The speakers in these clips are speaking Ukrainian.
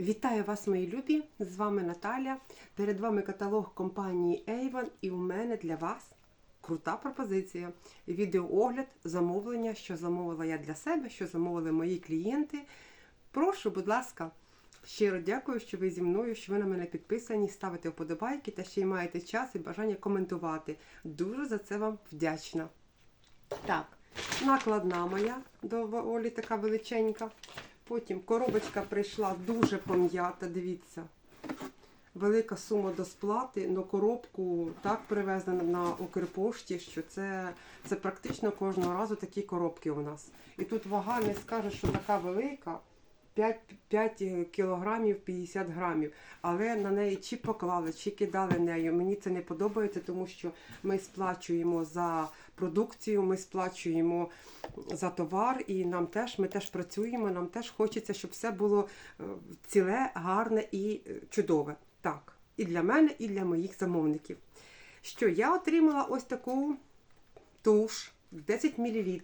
Вітаю вас, мої любі! З вами Наталя. Перед вами каталог компанії Avon і у мене для вас крута пропозиція. Відеоогляд, замовлення, що замовила я для себе, що замовили мої клієнти. Прошу, будь ласка, щиро дякую, що ви зі мною, що ви на мене підписані, ставите вподобайки та ще й маєте час і бажання коментувати. Дуже за це вам вдячна. Так, накладна моя доволі така величенька. Потім коробочка прийшла дуже пом'ята, дивіться. Велика сума до сплати, але коробку так привезли на Укрпошті, що це, це практично кожного разу такі коробки у нас. І тут вага не скаже, що така велика. 5, 5 кілограмів 50 грамів, але на неї чи поклали, чи кидали нею. Мені це не подобається, тому що ми сплачуємо за продукцію, ми сплачуємо за товар, і нам теж ми теж працюємо. Нам теж хочеться, щоб все було е, ціле, гарне і е, чудове. Так, і для мене, і для моїх замовників. Що я отримала ось таку туш 10 мл.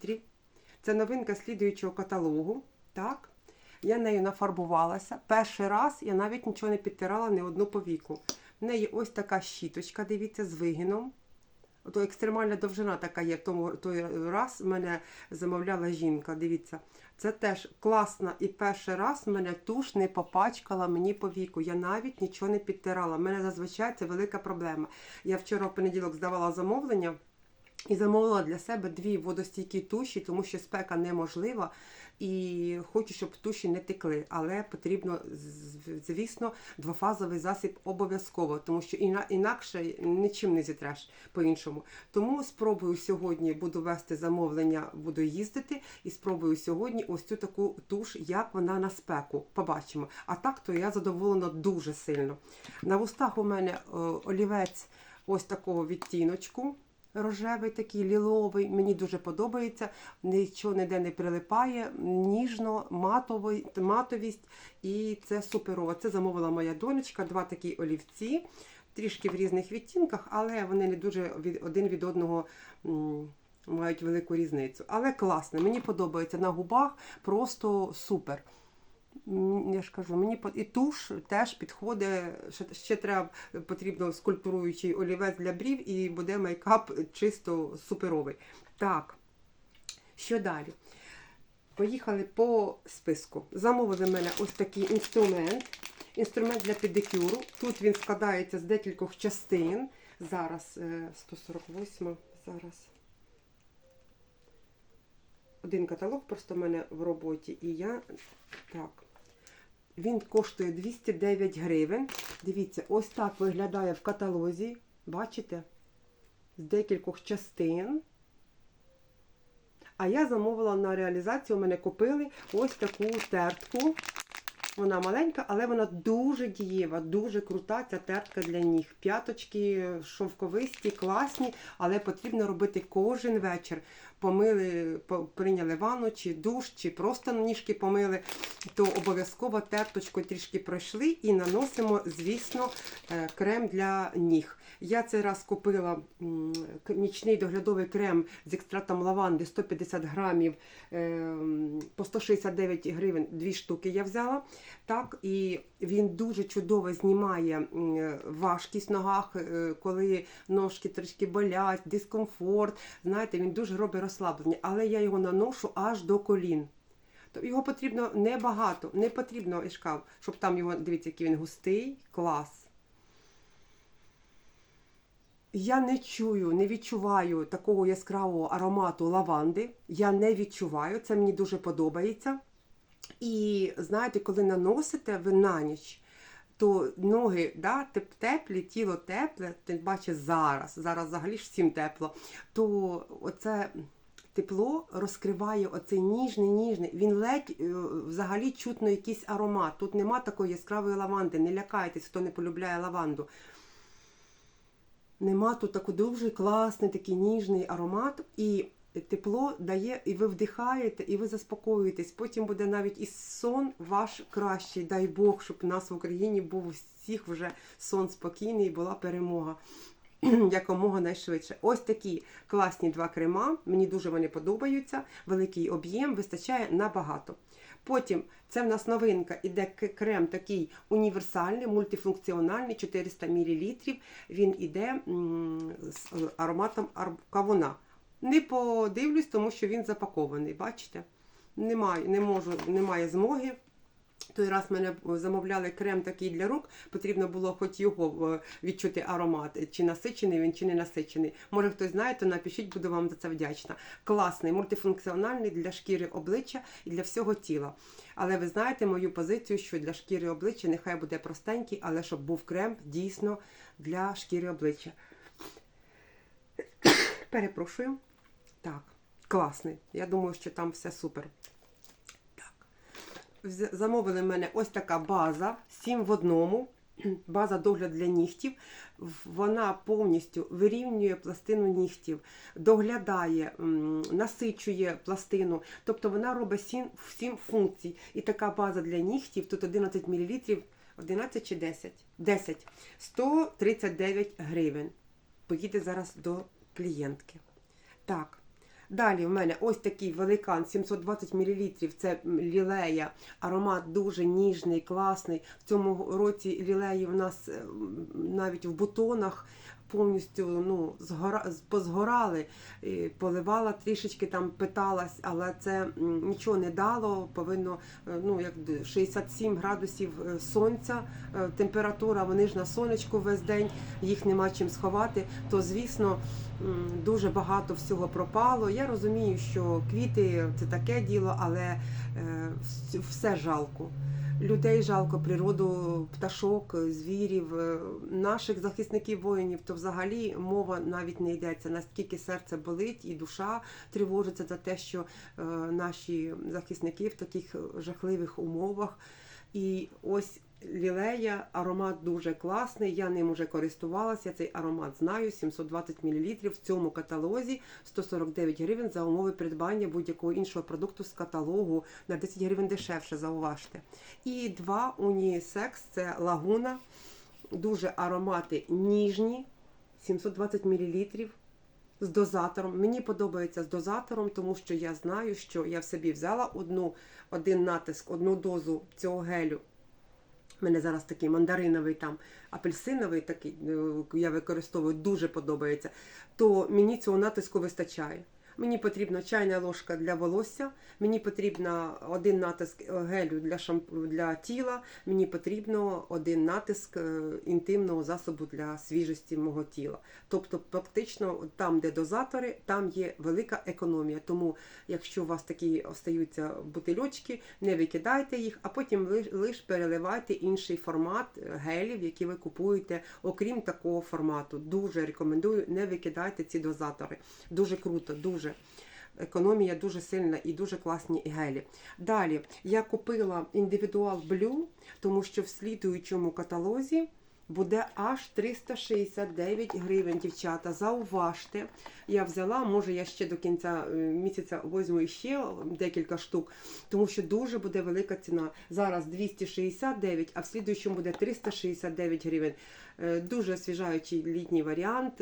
Це новинка слідуючого каталогу. Так. Я нею нафарбувалася. Перший раз я навіть нічого не підтирала ні одну повіку. В неї ось така щіточка, дивіться, з вигином. Ото екстремальна довжина така є. Тому той раз мене замовляла жінка. Дивіться, це теж класна. І перший раз мене туш не попачкала мені по віку. Я навіть нічого не підтирала. У мене зазвичай це велика проблема. Я вчора в понеділок здавала замовлення. І замовила для себе дві водостійкі туші, тому що спека неможлива. І хочу, щоб туші не текли. Але потрібно, звісно, двофазовий засіб обов'язково, тому що інакше нічим не зітреш по-іншому. Тому спробую сьогодні буду вести замовлення, буду їздити, і спробую сьогодні ось цю таку туш, як вона на спеку. Побачимо. А так то я задоволена дуже сильно. На вустах у мене олівець ось такого відтіночку рожевий, такий ліловий. Мені дуже подобається. Нічого ніде не прилипає, ніжно, матовий, матовість. І це суперово. Це замовила моя донечка, два такі олівці, трішки в різних відтінках, але вони не дуже від, один від одного. Мають велику різницю. Але класно, мені подобається на губах, просто супер. Я ж кажу, мені і туш теж підходить. Ще, ще треба потрібно скульптуруючий олівець для брів, і буде мейкап чисто суперовий. Так, що далі? Поїхали по списку. Замовили мене ось такий інструмент. Інструмент для педикюру. Тут він складається з декількох частин. Зараз 148, зараз. Один каталог просто в мене в роботі, і я так. Він коштує 209 гривень. Дивіться, ось так виглядає в каталозі. Бачите? З декількох частин. А я замовила на реалізацію, у мене купили ось таку тертку. Вона маленька, але вона дуже дієва, дуже крута ця тертка для ніг. П'яточки шовковисті, класні, але потрібно робити кожен вечір. Помили, прийняли ванну, чи душ, чи просто ніжки помили, то обов'язково терточкою трішки пройшли і наносимо, звісно, е, крем для ніг. Я цей раз купила нічний доглядовий крем з екстратом лаванди 150 грамів е, по 169 гривень, дві штуки я взяла. Так, І він дуже чудово знімає важкість в ногах, е, коли ножки трішки болять, дискомфорт. Знаєте, він дуже робить розслаблення, але я його наношу аж до колін. Його потрібно небагато, не потрібно ішкав, щоб там його, дивіться, який він густий, клас. Я не чую, не відчуваю такого яскравого аромату лаванди. Я не відчуваю, це мені дуже подобається. І знаєте, коли наносите ви на ніч, то ноги да, теплі, тіло тепле, тим паче зараз, зараз взагалі ж всім тепло, то оце тепло розкриває оцей ніжний, ніжний. Він ледь е, взагалі чутно якийсь аромат. Тут нема такої яскравої лаванди, не лякайтесь, хто не полюбляє лаванду. Нема тут такий дуже класний, такий ніжний аромат. І тепло дає, і ви вдихаєте, і ви заспокоюєтесь. Потім буде навіть і сон ваш кращий. Дай Бог, щоб у нас в Україні був всіх вже сон спокійний і була перемога. Якомога найшвидше. Ось такі класні два крема. Мені дуже вони подобаються. Великий об'єм вистачає набагато. Потім це в нас новинка, іде крем такий універсальний, мультифункціональний, 400 мл. Він іде з е, ароматом кавуна. Не подивлюсь, тому що він запакований. Бачите? Немає, не можу, немає змоги. Той раз мене замовляли крем такий для рук, потрібно було хоч його е, відчути аромат, чи насичений він, чи не насичений. Може хтось знає, то напишіть, буду вам за це вдячна. Класний, мультифункціональний для шкіри обличчя і для всього тіла. Але ви знаєте мою позицію, що для шкіри обличчя нехай буде простенький, але щоб був крем дійсно для шкіри обличчя. Перепрошую. Так, класний. Я думаю, що там все супер. Замовили в мене ось така база 7 в одному. База догляд для нігтів. Вона повністю вирівнює пластину нігтів, доглядає, насичує пластину. Тобто вона робить 7, 7 функцій. І така база для нігтів, тут 11 мл, 11 чи 10? 10. 139 гривень. Поїде зараз до клієнтки. Так. Далі в мене ось такий великан 720 мл. Це лілея. Аромат дуже ніжний, класний. В цьому році лілеї в нас е, навіть в бутонах повністю ну, згора, позгорали. Поливала трішечки там питалась, але це нічого не дало. Повинно е, ну, як д- 67 градусів е, сонця, е, температура, вони ж на сонечку весь день, їх нема чим сховати. То звісно. Дуже багато всього пропало. Я розумію, що квіти це таке діло, але все жалко. Людей жалко, природу, пташок, звірів, е, наших захисників воїнів, то взагалі мова навіть не йдеться. Наскільки серце болить і душа тривожиться за те, що е, наші захисники в таких жахливих умовах. І ось лілея, аромат дуже класний. Я ним уже користувалася. Цей аромат знаю. 720 мл в цьому каталозі 149 гривень за умови придбання будь-якого іншого продукту з каталогу на 10 гривень дешевше. Зауважте. І два унісекс це лагуна. Дуже аромати ніжні, 720 мл з дозатором. Мені подобається з дозатором, тому що я знаю, що я в собі взяла одну, один натиск, одну дозу цього гелю. У мене зараз такий мандариновий, там апельсиновий, такий е, я використовую, дуже подобається. То мені цього натиску вистачає. Мені потрібна чайна ложка для волосся, мені потрібно один натиск е, гелю для шампу для тіла, мені потрібно один натиск е, інтимного засобу для свіжості мого тіла. Тобто, практично там, де дозатори, там є велика економія. Тому, якщо у вас такі остаються бутильочки, не викидайте їх, а потім лиш, лиш переливайте інший формат е, гелів, які ви купуєте, окрім такого формату. Дуже рекомендую, не викидайте ці дозатори. Дуже круто, дуже. Економія дуже сильна і дуже класні гелі. Далі я купила індивідуал Blue, тому що в слідуючому каталозі буде аж 369 гривень, дівчата. Зауважте, я взяла, може я ще до кінця е, місяця возьму ще декілька штук, тому що дуже буде велика ціна. Зараз 269, а в слідуючому буде 369 гривень. Е, Дуже освіжаючий літній варіант.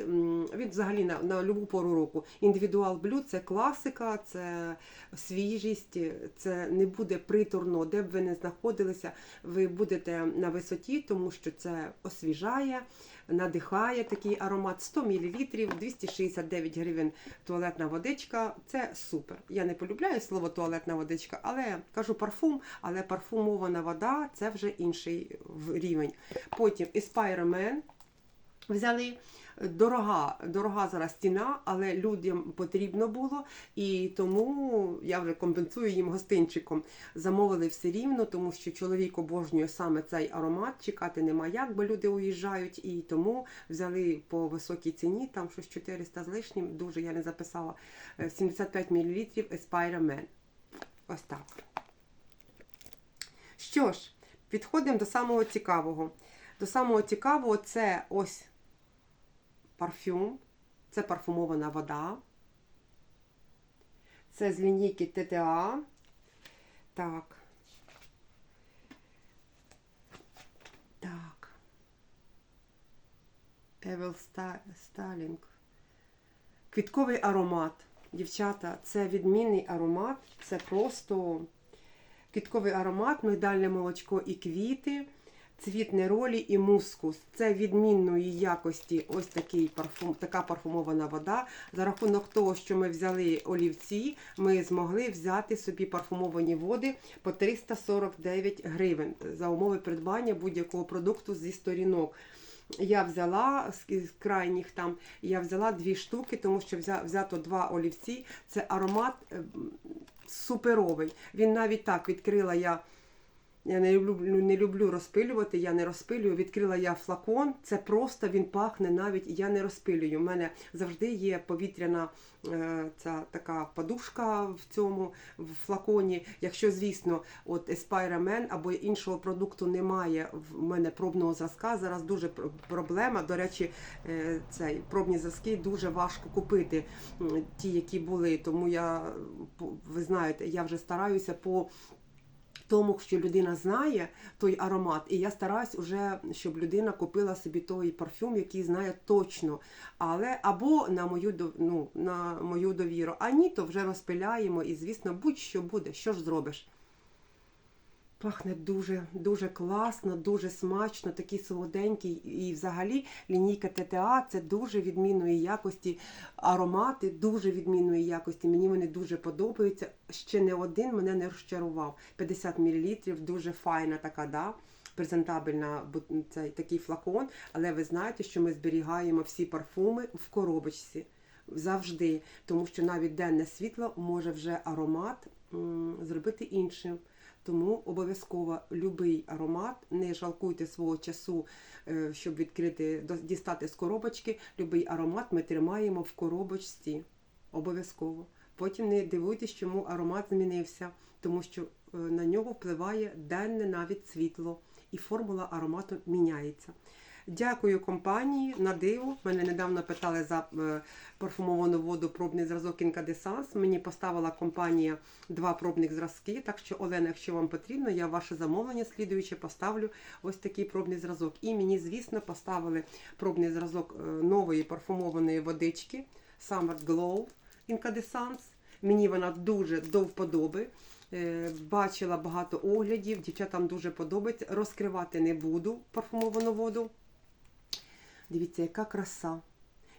Він взагалі на, на любу пору року. Індивідуал блю це класика, це свіжість, це не буде приторно, де б ви не знаходилися. Ви будете на висоті, тому що це освіжає, надихає такий аромат. 100 мл, 269 гривень туалетна водичка. Це супер. Я не полюбляю слово туалетна водичка, але кажу парфум, але парфумована вода це вже інший рівень. Потім Aspire Man взяли. Дорога, дорога зараз ціна, але людям потрібно було, і тому я вже компенсую їм гостинчиком. Замовили все рівно, тому що чоловік обожнює саме цей аромат. Чекати нема як, бо люди уїжджають, і тому взяли по високій ціні, там щось 400 з лишнім, дуже я не записала. е, 75 мл Aspire Man. Ось так. Що ж, підходимо до самого цікавого. До самого цікавого це ось парфюм, це парфумована вода. Це з лінійки ТТА. Так. Так. Евел Сталінг. Квітковий аромат. Дівчата, це відмінний аромат. Це просто Квітковий аромат, мигдальне молочко і квіти, цвіт неролі і мускус. Це відмінної якості ось такий парфум, така парфумована вода. За рахунок того, що ми взяли олівці, ми змогли взяти собі парфумовані води по 349 гривень за умови придбання будь-якого продукту зі сторінок. Я взяла з крайніх там, я взяла дві штуки, тому що взято два олівці. Це аромат е, суперовий. Він навіть так відкрила я. Я не люблю, не люблю розпилювати, я не розпилюю. Відкрила я флакон. Це просто він пахне навіть. Я не розпилюю. У мене завжди є повітряна е, ця така подушка в цьому в флаконі. Якщо, звісно, от Aspire Men або іншого продукту немає в мене пробного зразка. Зараз дуже проблема. До речі, е, цей пробні зразки дуже важко купити. Ті, які були. Тому я ви знаєте, я вже стараюся по тому, що людина знає той аромат, і я стараюсь уже, щоб людина купила собі той парфюм, який знає точно. Але або на мою ну, на мою довіру. А ні, то вже розпиляємо, і звісно, будь-що буде, що ж зробиш. Пахне дуже дуже класно, дуже смачно, такий солоденький. І взагалі лінійка ТТА це дуже відмінної якості аромати, дуже відмінної якості. Мені вони дуже подобаються. Ще не один мене не розчарував. 50 мл, дуже файна така, да? презентабельна цей такий флакон. Але ви знаєте, що ми зберігаємо всі парфуми в коробочці. Завжди, тому що навіть денне світло може вже аромат м, зробити іншим. Тому обов'язково любий аромат, не жалкуйте свого часу, е, щоб відкрити, дістати з коробочки. Любий аромат ми тримаємо в коробочці. Обов'язково. Потім не дивуйтесь, чому аромат змінився, тому що е, на нього впливає денне навіть світло, і формула аромату міняється. Дякую компанії на диво. Мене недавно питали за е, парфумовану воду пробний зразок Incandescence. Мені поставила компанія два пробних зразки. Так що, Олена, якщо вам потрібно, я ваше замовлення слідуюче поставлю ось такий пробний зразок. І мені, звісно, поставили пробний зразок е, нової парфумованої водички Summer Glow Incandescence. Мені вона дуже до вподоби. Е, Бачила багато оглядів, дівчатам дуже подобається. Розкривати не буду парфумовану воду. Дивіться, яка краса.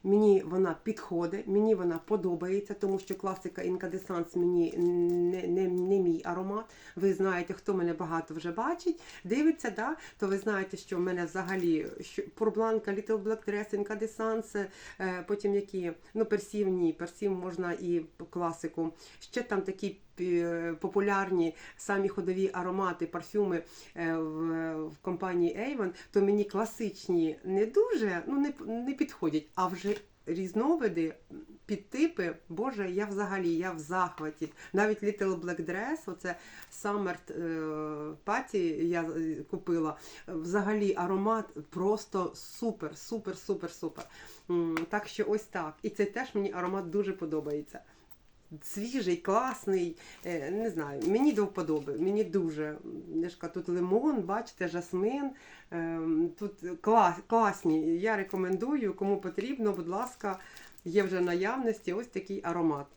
Мені вона підходить, мені вона подобається, тому що класика Incandescence мені не, не, не мій аромат. Ви знаєте, хто мене багато вже бачить, дивиться, да? то ви знаєте, що в мене взагалі Purblанка, Little Black Dress, е, потім які, ну, персів ні, персів можна і класику. Ще там такі популярні самі ходові аромати, парфюми е, в, компанії Avon, то мені класичні не дуже ну, не, не підходять, а вже різновиди, підтипи, боже, я взагалі я в захваті. Навіть Little Black Dress, оце Summer е, Party я е, купила. Взагалі аромат просто супер, супер, супер, супер. Так що ось так. І це теж мені аромат дуже подобається. Свіжий, класний, е, не знаю, мені до вподоби, мені дуже. Тут лимон, бачите, жасмин. ем, Тут клас, класні. Я рекомендую, кому потрібно, будь ласка, є вже наявності ось такий аромат.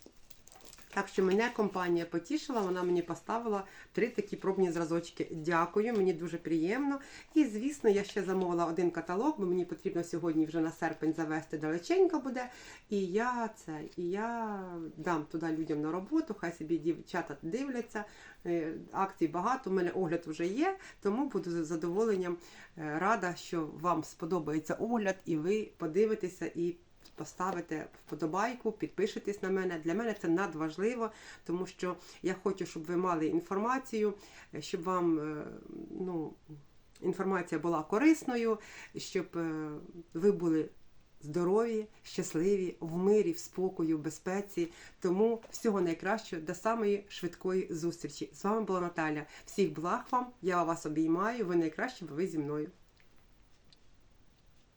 Так що мене компанія потішила, вона мені поставила три такі пробні зразочки. Дякую, мені дуже приємно. І, звісно, я ще замовила один каталог, бо мені потрібно сьогодні вже на серпень завести далеченько буде. І я це, і я дам туди людям на роботу, хай собі дівчата дивляться. Е, Акцій багато, у мене огляд вже є, тому буду з задоволенням е, рада, що вам сподобається огляд, і ви подивитеся і поставите вподобайку, підпишитесь на мене. Для мене це надважливо, тому що я хочу, щоб ви мали інформацію, щоб вам е, ну, інформація була корисною, щоб е, ви були здорові, щасливі, в мирі, в спокою, в безпеці. Тому всього найкращого до самої швидкої зустрічі. З вами була Наталя. Всіх благ вам, я вас обіймаю. Ви найкращі, бо ви зі мною.